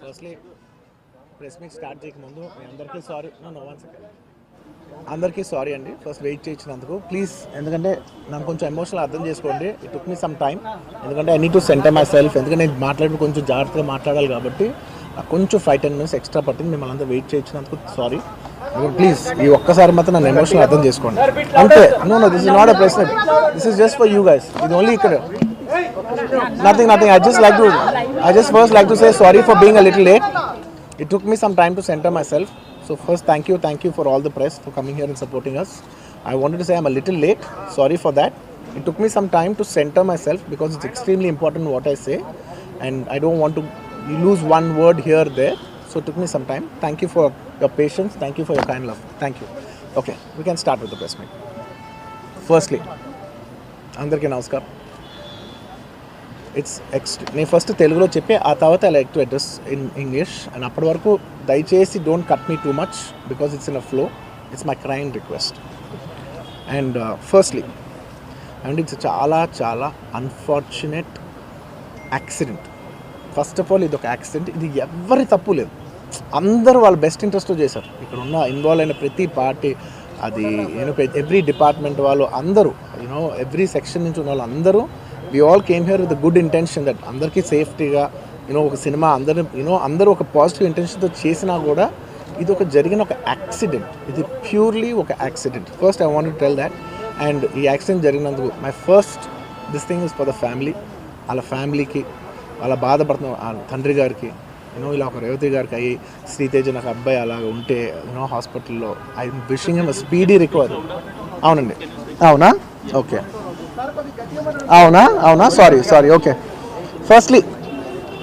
Firstly press meet start చేయకముందు మీ అందరికీ సారీ నో వన్ సెకండ్ అందరికీ సారీ అండి. ఫస్ట్ వెయిట్ చేయించినందుకు ప్లీజ్ ఎందుకంటే నాకు కొంచెం ఎమోషనల్ అర్థం చేసుకోండి. It took me some time ఎందుకంటే I need to centre myself ఎందుకంటే నేను మాట్లాడి కొంచెం జాగ్రత్తగా మాట్లాడాలి కాబట్టి నాకు కొంచెం ఫైవ్ టెన్ మినిట్స్ ఎక్స్ట్రా పట్టింది. మిమ్మల్ని అంతా వెయిట్ చేయించినందుకు సారీ ప్లీజ్ ఈ ఒక్కసారి మాత్రం నన్ను ఎమోషనల్ అర్థం చేసుకోండి. అంతే no no this is not a press this is just for you guys ఇది ఓన్లీ ఇక్కడ. Nothing nothing I just like to I just first like to say sorry for being a little late it took me some time to centre myself so first thank you thank you for all the press for coming here and supporting us i wanted to say i'm a little late sorry for that it took me some time to center myself because it's extremely important what i say and i don't want to lose one word here there so it took me some time thank you for your patience thank you for your kind love thank you okay we can start with the press meet firstly అందరికీ నమస్కారం it's ఎక్స్ట్ నేను first తెలుగులో చెప్పి ఆ తర్వాత I like to address in English and అప్పటి వరకు దయచేసి don't cut me too much because it's in a flow. It's my crime request and firstly and it's చాలా చాలా unfortunate accident first of all ఇది ఒక యాక్సిడెంట్ ఇది ఎవరి తప్పు లేదు. అందరూ వాళ్ళ బెస్ట్ ఇంట్రెస్ట్తో చేశారు. ఇక్కడ ఉన్న ఇన్వాల్వ్ అయిన ప్రతి పార్టీ అది యూనో ఎవ్రీ డిపార్ట్మెంట్ వాళ్ళు అందరూ యూనో ఎవ్రీ సెక్షన్ నుంచి ఉన్న వాళ్ళు అందరూ we all came here with good intention that అందరికీ సేఫ్టీగా యూనో ఒక సినిమా అందరూ యూనో అందరూ ఒక పాజిటివ్ ఇంటెన్షన్తో చేసినా కూడా ఇది ఒక జరిగిన ఒక యాక్సిడెంట్ ఇది ప్యూర్లీ ఒక accident first I want tell that and ఈ accident జరిగినందుకు my first this thing is for the family వాళ్ళ ఫ్యామిలీకి వాళ్ళ బాధపడుతున్న వాళ్ళ తండ్రి గారికి యూనో ఇలా ఒక రేవతి గారికి అయ్యి శ్రీతేజ నాకు అబ్బాయి అలాగ ఉంటే యూనో హాస్పిటల్లో I wishing him speedy recovery అవునండి. అవునా? ఓకే అవునా? అవునా? సారీ సారీ ఓకే ఫస్ట్లీ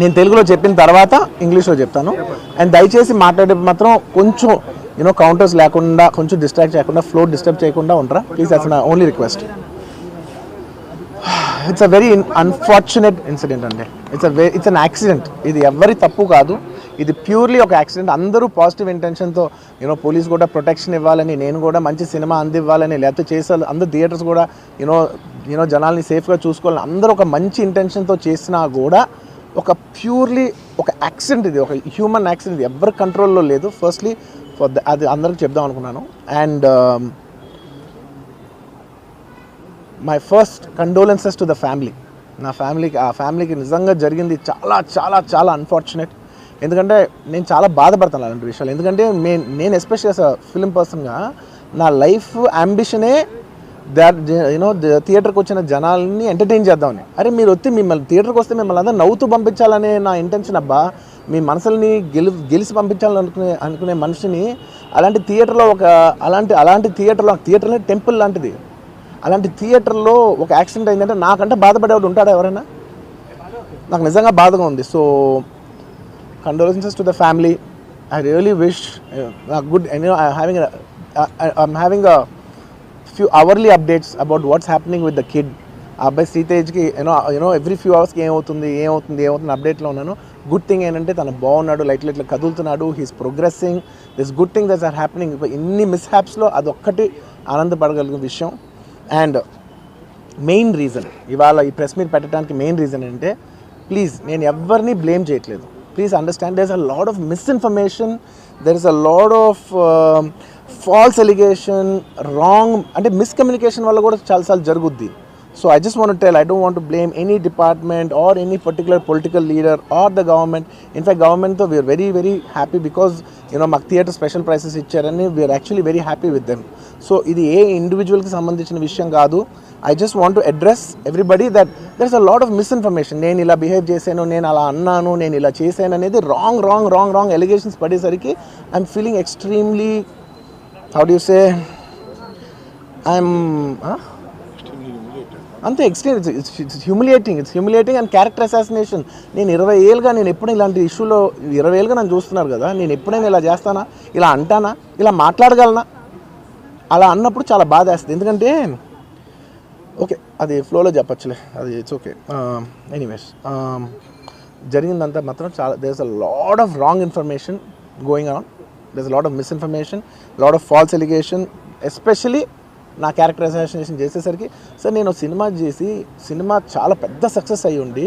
నేను తెలుగులో చెప్పిన తర్వాత ఇంగ్లీష్లో చెప్తాను. అండ్ దయచేసి మాట్లాడే మాత్రం కొంచెం యూనో కౌంటర్స్ లేకుండా కొంచెం డిస్ట్రాక్ట్ చేయకుండా ఫ్లో డిస్టర్బ్ చేయకుండా ఉంటారా ప్లీజ్ అట్స్ నా only request it's a very unfortunate incident అండి. It's a very it's an accident ఇది ఎవరి తప్పు కాదు. ఇది ప్యూర్లీ ఒక యాక్సిడెంట్ అందరూ పాజిటివ్ ఇంటెన్షన్తో యూనో పోలీస్ కూడా ప్రొటెక్షన్ ఇవ్వాలని నేను కూడా మంచి సినిమా అందివ్వాలని లేకపోతే చేసే అందరు థియేటర్స్ కూడా యూనో యూనో జనాల్ని సేఫ్గా చూసుకోవాలని అందరూ ఒక మంచి ఇంటెన్షన్తో చేసినా కూడా ఒక ప్యూర్లీ ఒక యాక్సిడెంట్ ఇది ఒక హ్యూమన్ యాక్సిడెంట్ ఇది. ఎవరి కంట్రోల్లో లేదు. ఫస్ట్లీ ఫర్ ద అది అందరికి చెప్దాం అనుకున్నాను. And my first condolences to the family నా ఫ్యామిలీకి ఆ ఫ్యామిలీకి నిజంగా జరిగింది చాలా చాలా చాలా అన్ఫార్చునేట్ ఎందుకంటే నేను చాలా బాధపడతాను అలాంటి విషయాలు. ఎందుకంటే మే నేను ఎస్పెషల్ ఫిలిం పర్సన్గా నా లైఫ్ అంబిషనే దాట్ యూనో థియేటర్కి వచ్చిన జనాల్ని ఎంటర్టైన్ చేద్దామని. అరే మీరు వచ్చి మిమ్మల్ని థియేటర్కి వస్తే మిమ్మల్ని అందరూ నవ్వుతూ పంపించాలనే నా ఇంటెన్షన్ అబ్బా. మీ మనసుల్ని గెలి గెలిచి పంపించాలని అనుకునే అనుకునే మనిషిని అలాంటి థియేటర్లో ఒక అలాంటి అలాంటి థియేటర్లో థియేటర్లో టెంపుల్ లాంటిది. అలాంటి థియేటర్లో ఒక యాక్సిడెంట్ అయిందంటే నాకంటే బాధపడేవాడు ఉంటాడా ఎవరైనా? నాకు నిజంగా బాధగా ఉంది. So condolences to the family I really wish good having I having a few hourly updates about what's happening with the kid ఆ అబ్బాయి శ్రీతేజ్కి you know you know every few అవర్స్కి ఏమవుతుంది ఏమవుతుంది ఏమవుతుంది అప్డేట్లో ఉన్నాను. గుడ్ థింగ్ ఏంటంటే తను బాగున్నాడు లైట్లు ఇట్లా కదులుతున్నాడు he's progressing this good thing these are happening ఇన్ని మిస్ హ్యాప్స్లో అదొక్కటి ఆనందపడగలిగిన విషయం. అండ్ మెయిన్ రీజన్ ఇవాళ ఈ ప్రెస్ మీట్ పెట్టడానికి మెయిన్ రీజన్ ఏంటంటే ప్లీజ్ నేను ఎవరిని బ్లేమ్ చేయట్లేదు. Please understand there is a lot of misinformation there is a lot of false allegation wrong అంటే మిస్కమ్యూనికేషన్ వల్ల కూడా చాలాసార్లు జరుగుద్ది. So I just want tell I don't want blame any department or any particular political leader or the government in fact గవర్నమెంట్తో we are very very happy because you know మాకు theatre special prices ఇచ్చారని we are actually very happy with them so ఇది ఏ ఇండివిజువల్కి సంబంధించిన విషయం కాదు. I just want to address everybody that there is a lot of misinformation నేను ఇలా బిహేవ్ చేశాను నేను అలా అన్నాను నేను ఇలా చేశాను అనేది wrong wrong wrong wrong allegations పడేసరికి I'm feeling extremely how do say I'm అంతే extreme it's humiliating it's humiliating and character assassination నేను ఇరవై ఏళ్ళుగా నేను ఎప్పుడు ఇలాంటి ఇష్యూలో ఇరవై ఏళ్ళుగా నన్ను చూస్తున్నారు కదా నేను ఎప్పుడైనా ఇలా చేస్తానా ఇలా అంటానా ఇలా మాట్లాడగలనా? అలా అన్నప్పుడు చాలా బాధ వేస్తుంది ఎందుకంటే ఓకే అది ఫ్లోలో చెప్పచ్చులే. అది ఇట్స్ ఓకే ఎనీవేస్ జరిగిందంతా మాత్రం చాలా there's a lot of wrong information going on there's lot of misinformation lot of false allegation especially నా క్యారెక్టర్ చేసేసరికి. సార్ నేను సినిమా చేసి సినిమా చాలా పెద్ద సక్సెస్ అయ్యి ఉండి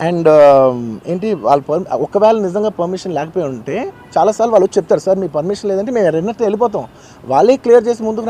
అండ్ ఏంటి వాళ్ళ పర్ ఒకవేళ నిజంగా పర్మిషన్ లేకపోయి ఉంటే చాలాసార్లు వాళ్ళు వచ్చి చెప్తారు సార్ మీ పర్మిషన్ లేదంటే మేము రెండంటే వెళ్ళిపోతాం. వాళ్ళే క్లియర్ చేసి ముందుకు